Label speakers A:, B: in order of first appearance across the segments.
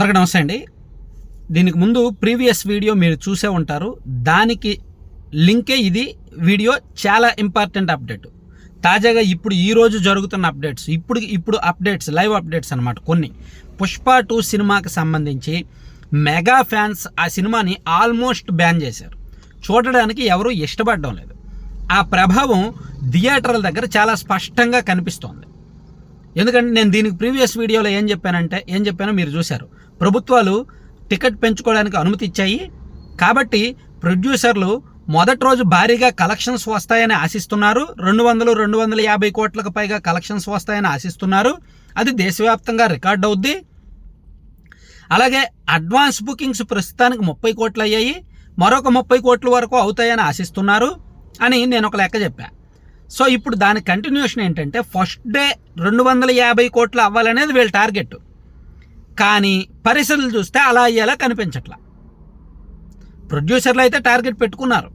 A: అందరికీ నమస్తే అండి. దీనికి ముందు ప్రీవియస్ వీడియో మీరు చూసే ఉంటారు. దానికి లింకే ఇది వీడియో చాలా ఇంపార్టెంట్ అప్డేట్. తాజాగా ఇప్పుడు ఈ రోజు జరుగుతున్న అప్డేట్స్ ఇప్పుడు ఇప్పుడు అప్డేట్స్ లైవ్ అప్డేట్స్ అనమాట కొన్ని. పుష్ప టూ సినిమాకి సంబంధించి మెగా ఫ్యాన్స్ ఆ సినిమాని ఆల్మోస్ట్ బ్యాన్ చేశారు. చూడడానికి ఎవరూ ఇష్టపడడం లేదు. ఆ ప్రభావం థియేటర్ల దగ్గర చాలా స్పష్టంగా కనిపిస్తోంది. ఎందుకంటే నేను దీనికి ప్రీవియస్ వీడియోలో ఏం చెప్పానంటే ఏం చెప్పానో మీరు చూశారు. ప్రభుత్వాలు టికెట్ పెంచుకోవడానికి అనుమతి ఇచ్చాయి. కాబట్టి ప్రొడ్యూసర్లు మొదటి రోజు భారీగా కలెక్షన్స్ వస్తాయని ఆశిస్తున్నారు. రెండు వందలు రెండు వందల యాభై కోట్లకు పైగా కలెక్షన్స్ వస్తాయని ఆశిస్తున్నారు. అది దేశవ్యాప్తంగా రికార్డ్ అవుద్ది. అలాగే అడ్వాన్స్ బుకింగ్స్ ప్రస్తుతానికి ముప్పై కోట్లు అయ్యాయి. మరొక ముప్పై కోట్ల వరకు అవుతాయని ఆశిస్తున్నారు అని నేను ఒక లెక్క చెప్పా. సో ఇప్పుడు దాని కంటిన్యూషన్ ఏంటంటే ఫస్ట్ డే రెండు వందల యాభై కోట్లు అవ్వాలనేది వీళ్ళ టార్గెట్ కానీ పరిస్థితులు చూస్తే అలా అయ్యేలా కనిపించట్లా. ప్రొడ్యూసర్లు అయితే టార్గెట్ పెట్టుకున్నారు.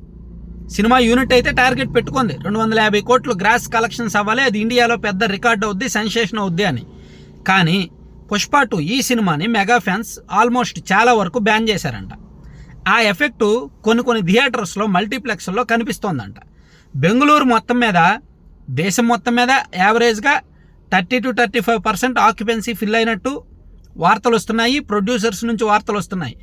A: సినిమా యూనిట్ అయితే టార్గెట్ పెట్టుకుంది. రెండు వందల యాభై కోట్లు గ్రాస్ కలెక్షన్స్ అవ్వాలి అది ఇండియాలో పెద్ద రికార్డ్ అవుద్ది సెన్సేషన్ అవుద్ది అని. కానీ పుష్ప టూ ఈ సినిమాని మెగా ఫ్యాన్స్ ఆల్మోస్ట్ చాలా వరకు బ్యాన్ చేశారంట. ఆ ఎఫెక్టు కొన్ని కొన్ని థియేటర్స్లో మల్టీప్లెక్స్లో కనిపిస్తోందంట. బెంగళూరు మొత్తం మీద దేశం మొత్తం మీద యావరేజ్గా thirty two thirty five percent occupancy fill అయినట్టు వార్తలు వస్తున్నాయి ప్రొడ్యూసర్స్ నుంచి వార్తలు వస్తున్నాయి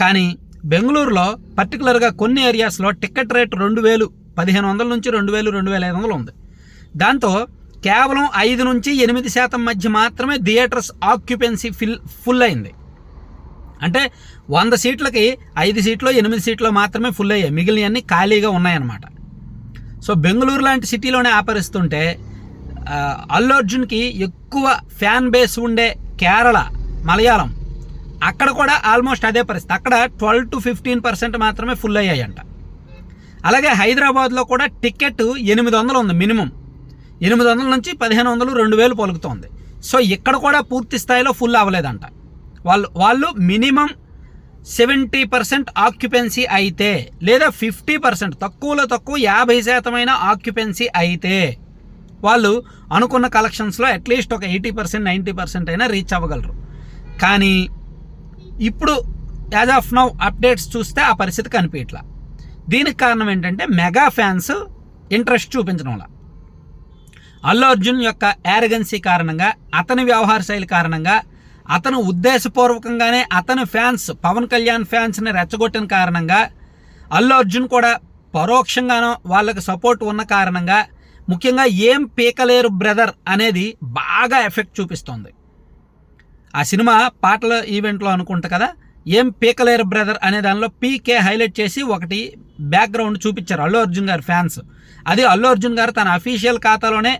A: కానీ బెంగళూరులో పర్టికులర్గా కొన్ని ఏరియాస్లో టికెట్ రేట్ రెండు వేలు పదిహేను వందల నుంచి రెండు వేలు రెండు వేల ఐదు వందలు ఉంది. దాంతో కేవలం ఐదు నుంచి ఎనిమిది శాతం మధ్య మాత్రమే థియేటర్స్ ఆక్యుపెన్సీ ఫిల్ ఫుల్ అయింది. అంటే వంద సీట్లకి ఐదు సీట్లు ఎనిమిది సీట్లు మాత్రమే ఫుల్ అయ్యాయి. మిగిలినవన్నీ ఖాళీగా ఉన్నాయన్నమాట. సో బెంగళూరు లాంటి సిటీలోనే ఆపరిస్తుంటే అల్లు అర్జున్కి ఎక్కువ ఫ్యాన్ బేస్ ఉండే కేరళ మలయాళం. అక్కడ కూడా ఆల్మోస్ట్ అదే పరిస్థితి. అక్కడ ట్వెల్వ్ టు ఫిఫ్టీన్ పర్సెంట్ మాత్రమే ఫుల్ అయ్యాయంట. అలాగే హైదరాబాద్లో కూడా టికెట్ ఎనిమిది వందలు ఉంది మినిమం. ఎనిమిది వందల నుంచి పదిహేను వందలు రెండు వేలు పలుకుతోంది. సో ఇక్కడ కూడా పూర్తి స్థాయిలో ఫుల్ అవ్వలేదంట. వాళ్ళు వాళ్ళు మినిమం సెవెంటీ పర్సెంట్ ఆక్యుపెన్సీ అయితే లేదా ఫిఫ్టీ పర్సెంట్ తక్కువలో తక్కువ యాభై శాతమైన ఆక్యుపెన్సీ అయితే వాళ్ళు అనుకున్న కలెక్షన్స్లో అట్లీస్ట్ ఒక ఎయిటీ పర్సెంట్ నైంటీ పర్సెంట్ అయినా రీచ్ అవ్వగలరు. కానీ ఇప్పుడు యాజ్ ఆఫ్ నౌ అప్డేట్స్ చూస్తే ఆ పరిస్థితి కనిపించట్లా. దీనికి కారణం ఏంటంటే మెగా ఫ్యాన్స్ ఇంట్రెస్ట్ చూపించడం వల్ల. అల్లు అర్జున్ యొక్క యారగెన్సీ కారణంగా అతని వ్యవహార శైలి కారణంగా అతను ఉద్దేశపూర్వకంగానే అతని ఫ్యాన్స్ పవన్ కళ్యాణ్ ఫ్యాన్స్ని రెచ్చగొట్టిన కారణంగా అల్లు అర్జున్ కూడా పరోక్షంగానో వాళ్ళకి సపోర్ట్ ఉన్న కారణంగా ముఖ్యంగా ఏం పీకలేరు బ్రదర్ అనేది బాగా ఎఫెక్ట్ చూపిస్తోంది. ఆ సినిమా పాటల ఈవెంట్లో అనుకుంటా కదా ఏం పీకలేరు బ్రదర్ అనే దానిలో పీకే హైలైట్ చేసి ఒకటి బ్యాక్గ్రౌండ్ చూపించారు అల్లు అర్జున్ గారి ఫ్యాన్స్. అది అల్లు అర్జున్ గారు తన అఫీషియల్ ఖాతాలోనే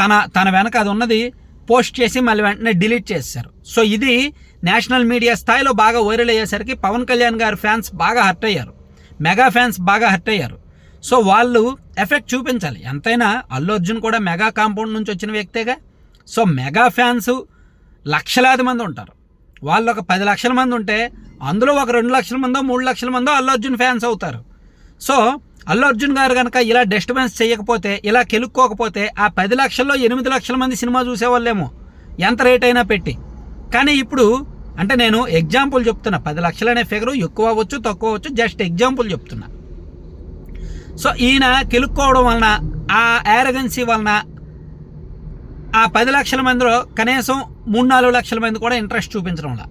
A: తన తన వెనక అది ఉన్నది పోస్ట్ చేసి మళ్ళీ వెంటనే డిలీట్ చేశారు సో ఇది నేషనల్ మీడియా స్థాయిలో బాగా వైరల్ అయ్యేసరికి పవన్ కళ్యాణ్ గారి ఫ్యాన్స్ బాగా హర్ట్ అయ్యారు. మెగా ఫ్యాన్స్ బాగా హర్ట్ అయ్యారు. సో వాళ్ళు ఎఫెక్ట్ చూపించాలి. ఎంతైనా అల్లు అర్జున్ కూడా మెగా కాంపౌండ్ నుంచి వచ్చిన వ్యక్తేగా. సో మెగా ఫ్యాన్స్ లక్షలాది మంది ఉంటారు. వాళ్ళు ఒక పది లక్షల మంది ఉంటే అందులో ఒక రెండు లక్షల మందో మూడు లక్షల మందో అల్లు అర్జున్ ఫ్యాన్స్ అవుతారు. సో అల్లు అర్జున్ గారు కనుక ఇలా డిస్టర్బెన్స్ చేయకపోతే ఇలా కెలుక్కోకపోతే ఆ పది లక్షల్లో ఎనిమిది లక్షల మంది సినిమా చూసేవాళ్ళేమో. ఎంత రేట్ అయినా పెట్టి. కానీ ఇప్పుడు అంటే నేను ఎగ్జాంపుల్ చెప్తున్నా. పది లక్షలు అనే ఫిగర్ ఎక్కువ అవ్వచ్చు తక్కువ అవ్వచ్చు జస్ట్ ఎగ్జాంపుల్ చెప్తున్నా. సో ఈయన కెలుక్కోవడం వలన ఆ యారగెన్సీ వలన ఆ పది లక్షల మందిలో కనీసం మూడు నాలుగు లక్షల మంది కూడా ఇంట్రెస్ట్ చూపించడం వల్ల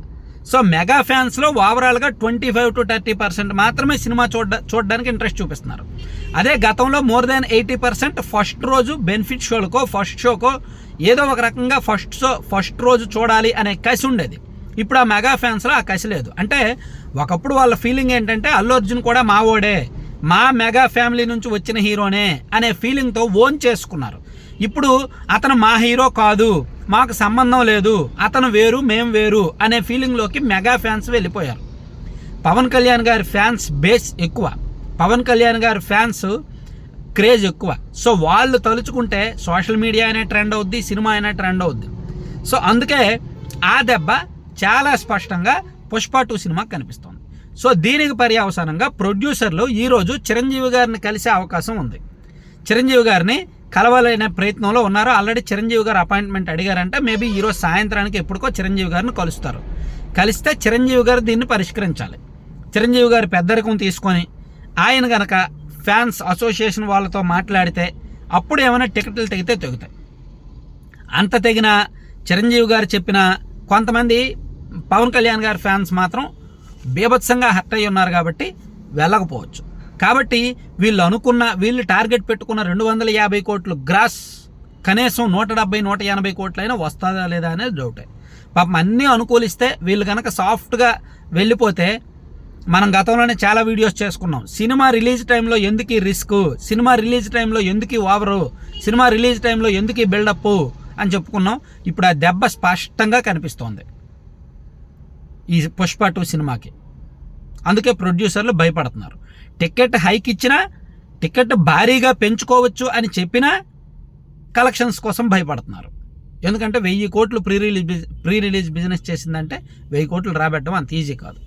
A: సో మెగా ఫ్యాన్స్లో ఓవరాల్గా twenty five to thirty percent మాత్రమే సినిమా చూడ చూడడానికి ఇంట్రెస్ట్ చూపిస్తున్నారు. అదే గతంలో more than eighty percent first రోజు బెనిఫిట్ షోలకో ఫస్ట్ షోకో ఏదో ఒక రకంగా ఫస్ట్ షో ఫస్ట్ రోజు చూడాలి అనే కసి ఉండేది. ఇప్పుడు ఆ మెగా ఫ్యాన్స్లో ఆ కసి లేదు. అంటే ఒకప్పుడు వాళ్ళ ఫీలింగ్ ఏంటంటే అల్లు అర్జున్ కూడా మావోడే మా మెగా ఫ్యామిలీ నుంచి వచ్చిన హీరోనే అనే ఫీలింగ్తో ఓన్ చేసుకున్నారు. ఇప్పుడు అతను మా హీరో కాదు మాకు సంబంధం లేదు అతను వేరు మేం వేరు అనే ఫీలింగ్లోకి మెగా ఫ్యాన్స్ వెళ్ళిపోయారు. పవన్ కళ్యాణ్ గారి ఫ్యాన్స్ బేస్ ఎక్కువ. పవన్ కళ్యాణ్ గారి ఫ్యాన్స్ క్రేజ్ ఎక్కువ. సో వాళ్ళు తలుచుకుంటే సోషల్ మీడియా అయినా ట్రెండ్ అవుద్ది సినిమా అయినా ట్రెండ్ అవుద్ది. సో అందుకే ఆ దెబ్బ చాలా స్పష్టంగా పుష్ప టూ సినిమా కనిపిస్తుంది. సో దీనికి పర్యవసానంగా ప్రొడ్యూసర్లు ఈరోజు చిరంజీవి గారిని కలిసే అవకాశం ఉంది. చిరంజీవి గారిని కలవాలనే ప్రయత్నంలో ఉన్నారు ఆల్రెడీ చిరంజీవి గారు అపాయింట్మెంట్ అడిగారంటే. మేబీ ఈరోజు సాయంత్రానికి ఎప్పటికో చిరంజీవి గారిని కలుస్తారు. కలిస్తే చిరంజీవి గారు దీన్ని పరిష్కరించాలి. చిరంజీవి గారి పెద్దరికం తీసుకొని ఆయన గనక ఫ్యాన్స్ అసోసియేషన్ వాళ్ళతో మాట్లాడితే అప్పుడు ఏమైనా టికెట్లు తెగితే తెగుతాయి. అంత తెగిన చిరంజీవి గారు చెప్పిన కొంతమంది పవన్ కళ్యాణ్ గారి ఫ్యాన్స్ మాత్రం బీభత్సంగా హర్ట్ అయి ఉన్నారు కాబట్టి వెళ్ళకపోవచ్చు. కాబట్టి వీళ్ళు అనుకున్న వీళ్ళు టార్గెట్ పెట్టుకున్న రెండు వందల యాభై కోట్లు గ్రాస్ కనీసం నూట డెబ్బై నూట ఎనభై కోట్లైనా వస్తుందా లేదా అనేది డౌటే. పాపం అన్నీ అనుకూలిస్తే వీళ్ళు కనుక సాఫ్ట్గా వెళ్ళిపోతే మనం గతంలోనే చాలా వీడియోస్ చేసుకున్నాం. సినిమా రిలీజ్ టైంలో ఎందుకు రిస్క్? సినిమా రిలీజ్ టైంలో ఎందుకు ఓవరు? సినిమా రిలీజ్ టైంలో ఎందుకు బిల్డప్ అని చెప్పుకున్నాం. ఇప్పుడు ఆ దెబ్బ స్పష్టంగా కనిపిస్తోంది. ఈ పుష్ప టూ సినిమాకి. అందుకే ప్రొడ్యూసర్లు భయపడుతున్నారు. టికెట్ హైక్ ఇచ్చినా టికెట్ భారీగా పెంచుకోవచ్చు అని చెప్పినా కలెక్షన్స్ కోసం భయపడుతున్నారు. ఎందుకంటే వెయ్యి కోట్లు pre release pre release business చేసిందంటే వెయ్యి కోట్లు రాబెట్టడం అంత ఈజీ కాదు.